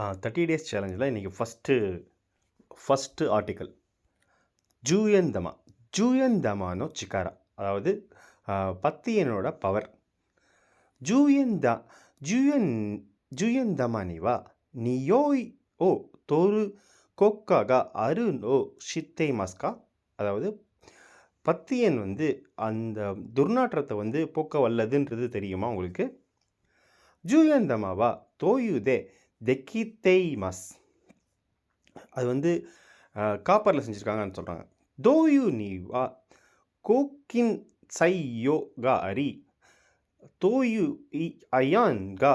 Thirty days சேலஞ்சில் இன்றைக்கி first first article ஜூயந்தமா ஜூயந்தமானோ சிக்காரா அதாவது பத்தியனோட பவர் ஜூயந்தா ஜூயன் ஜூயந்தமானிவா நியோய் ஓ தோரு கொக்காக அரு ஓ ஷித்தை மஸ்கா அதாவது பத்தியன் வந்து அந்த துர்நாற்றத்தை வந்து போக்க வல்லதுன்றது தெரியுமா உங்களுக்கு? ஜூயந்தமாவா தோயுதே தெக்கித்தெய்மஸ் அது வந்து காப்பரில் செஞ்சுருக்காங்கன்னு சொல்கிறாங்க தோயு நீ வா கோக்கின் சையோ கா அரி. தோயு இ அயான் கா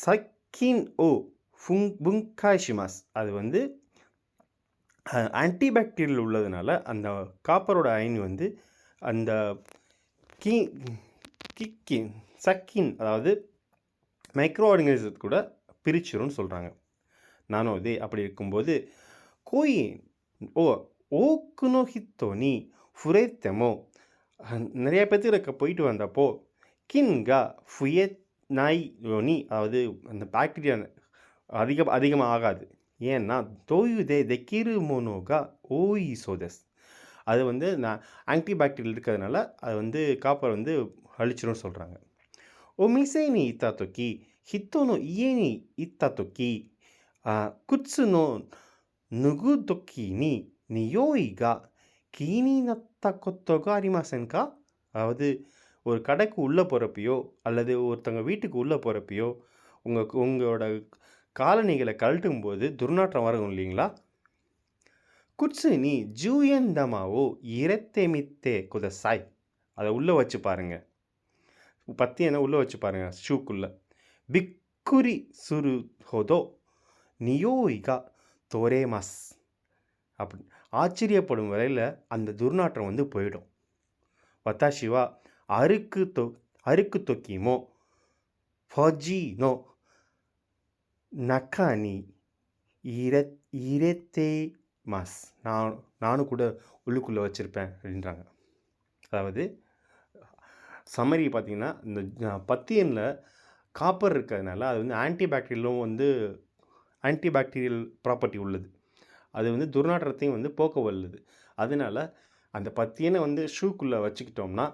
சக்கின் ஓ ஃபுங் புங்காஷிமாஸ். அது வந்து ஆன்டிபாக்டீரியல் உள்ளதுனால அந்த காப்பரோட அயன் வந்து அந்த கீ கிக்கின் சக்கின் அதாவது மைக்ரோ ஆர்கனிசத்தை கூட பிரிச்சிரும்னு சொல்கிறாங்க நானும் இதே அப்படி இருக்கும்போது கோயி ஓ ஓக்குனோ ஹித்தோனி ஃபுரேத்தமோ நிறைய பேர்த்துக்கு போயிட்டு வந்தப்போ கின்கா ஃபுயே நாய் யோனி அதாவது அந்த பாக்டீரியா அதிக அதிகமாக ஆகாது. ஏன்னா தோயுதே தெக்கிரு மோனோகா ஓய் சோதஸ். அது வந்து நான் ஆன்டிபாக்டீரியல் இருக்கிறதுனால அது வந்து காப்பர் வந்து அழிச்சிரும்னு சொல்கிறாங்க ஓ நீ இத்தா தொக்கி ஹித்தோ நோ இத்தா தொக்கி நோ நீ கீனி அதாவது ஒரு கடைக்கு உள்ளே போகிறப்பையோ அல்லது ஒருத்தவங்க வீட்டுக்கு உள்ளே போகிறப்பையோ உங்கள் உங்களோட காலணிகளை கழட்டும் போது துர்நாற்றம் வரும் இல்லைங்களா? குட்ஸு நீ ஜூயந்தமாவோ இரத்தெமித்தே குதசாய். அதை உள்ளே வச்சு பாருங்கள் பத்தி என்ன உள்ளே வச்சு பாருங்க ஷூக்குள்ளே. பிக்குரி சுரு ஹோதோ நியோயிகா தோரேமாஸ் அப்படி ஆச்சரியப்படும் வரையில் அந்த துர்நாற்றம் வந்து போயிடும். வத்தாஷிவா அருக்கு தொ அருக்கு தொக்கிமோ ஃபஜி நோ நக்கானி இர இரத்தே மாஸ். நான் நானும் கூட உள்ளுக்குள்ளே வச்சுருப்பேன் அப்படின்றாங்க. அதாவது சம்மரி பார்த்திங்கன்னா இந்த பத்தியனில் காப்பர் இருக்கிறதுனால அது வந்து ஆன்டிபாக்டீரியலும் வந்து ஆன்டிபாக்டீரியல் ப்ராப்பர்ட்டி உள்ளது. அது வந்து துர்நாற்றத்தையும் வந்து போக்க வல்லது. அதனால் அந்த பத்தியனை வந்து ஷூக்குள்ளே வச்சுக்கிட்டோம்னா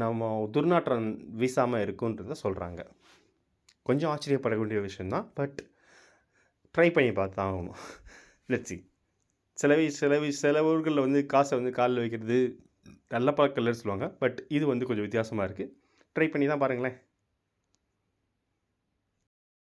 நம்ம துர்நாற்றம் வீசாமல் இருக்குன்றத சொல்கிறாங்க கொஞ்சம் ஆச்சரியப்பட வேண்டிய விஷயந்தான் பட் ட்ரை பண்ணி பார்த்து தான் ஆகணும். சில சில சில ஊர்களில் வந்து காசை வந்து காலில் வைக்கிறது நல்ல கலர் சொல்லுவாங்க பட் இது வந்து கொஞ்சம் வித்தியாசமாக இருக்குது ட்ரை பண்ணி தான் பாருங்களேன்.